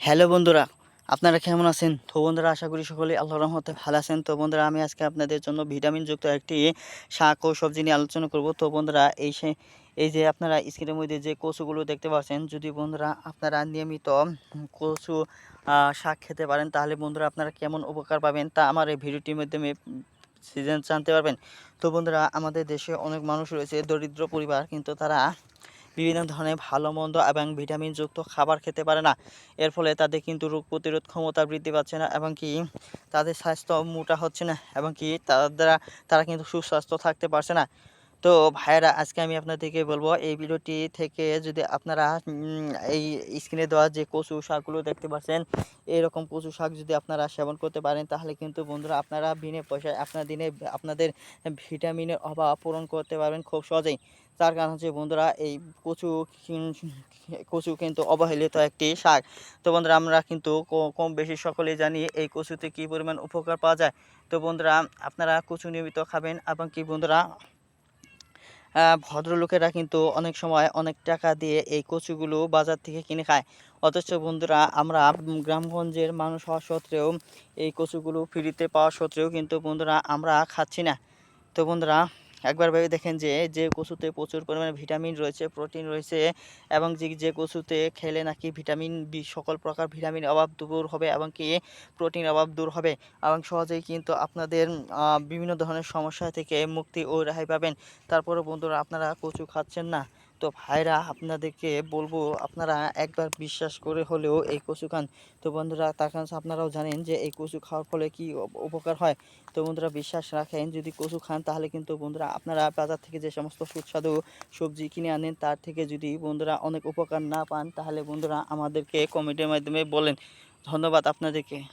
Hello বন্ধুরা, আপনারা কেমন আছেন? তো বন্ধুরা, আশা করি সকলে আল্লাহর রহমতে ভালো আছেন। তো বন্ধুরা, আমি আজকে আপনাদের জন্য ভিটামিনযুক্ত একটি শাক ও সবজি নিয়ে আলোচনা করব। তো বন্ধুরা, এই সে এই যে আপনারা স্ক্রিনের মধ্যে যে কচুগুলো দেখতে পাচ্ছেন, যদি বন্ধুরা আপনারা নিয়মিত কচু শাক খেতে পারেন, তাহলে বন্ধুরা আপনারা কেমন উপকার পাবেন তা আমার এই ভিডিওটির মাধ্যমে সিজন জানতে পারবেন। তো বন্ধুরা, আমাদের দেশে অনেক মানুষ রয়েছে, দরিদ্র পরিবার, কিন্তু তারা বিভিন্ন ধরনের ভালো, মন্দ এবং ভিটামিনযুক্ত খাবার খেতে পারে না। এর ফলে তাদের কিন্তু রোগ প্রতিরোধ ক্ষমতা বৃদ্ধি পাচ্ছে না এবং কি তাদের স্বাস্থ্য মোটা হচ্ছে না এবং কি তার, তারা কিন্তু সুস্বাস্থ্য থাকতে পারছে না। তো ভাইয়েরা, আজকে আমি আপনাদেরকে বলব, এই ভিডিওটি থেকে যদি আপনারা এই স্ক্রিনে দেওয়া যে কচু শাকগুলো দেখতে পাচ্ছেন, এরকম কচু শাক যদি আপনারা সেবন করতে পারেন, তাহলে কিন্তু বন্ধুরা আপনারা বিনে পয়সায় আপনার দিনে আপনাদের ভিটামিনের অভাব পূরণ করতে পারবেন খুব সহজেই। তার কারণ হচ্ছে বন্ধুরা, এই কচু কচু কিন্তু অবহেলিত একটি শাক। তো বন্ধুরা, আমরা কিন্তু কম বেশি সকলেই জানি এই কচুতে কী পরিমাণ উপকার পাওয়া যায়। তো বন্ধুরা, আপনারা কচু নিয়মিত খাবেন এবং কি বন্ধুরা ভদ্রলোকেরা কিন্তু অনেক সময় অনেক টাকা দিয়ে এই কচুগুলো বাজার থেকে কিনে খায়। অথচ বন্ধুরা, আমরা গ্রামগঞ্জের মানুষ হওয়া সত্ত্বেও এই কচুগুলো ফ্রিতে পাওয়া সত্ত্বেও কিন্তু বন্ধুরা, আমরা খাচ্ছি না। তো বন্ধুরা একবার ভেবে দেখেন যে যে কচুতে প্রচুর পরিমাণে ভিটামিন রয়েছে, প্রোটিন রয়েছে এবং যে যে কচুতে খেলে নাকি ভিটামিন বি, সকল প্রকার ভিটামিন অভাব দূর হবে এবং কি প্রোটিন অভাব দূর হবে এবং সহজেই কিন্তু আপনাদের বিভিন্ন ধরনের সমস্যা থেকে মুক্তি ও রেহাই পাবেন। তারপরে বন্ধুরা, আপনারা কচু খাচ্ছেন না। তো ভাইরা আপনাদেরকে বলব, আপনারা একবার বিশ্বাস করে হলেও এই কচু খান। তো বন্ধুরা তার কারণ আপনারাও জানেন যে এই কচু খাওয়ার ফলে কি উপকার হয়। তো বন্ধুরা, বিশ্বাস রাখেন, যদি কচু খান তাহলে কিন্তু বন্ধুরা আপনারা বাজার থেকে যে সমস্ত সুস্বাদু সবজি কিনে আনেন, তার থেকে যদি বন্ধুরা অনেক উপকার না পান, তাহলে বন্ধুরা আমাদেরকে কমেন্টের মাধ্যমে বলেন। ধন্যবাদ আপনাদেরকে।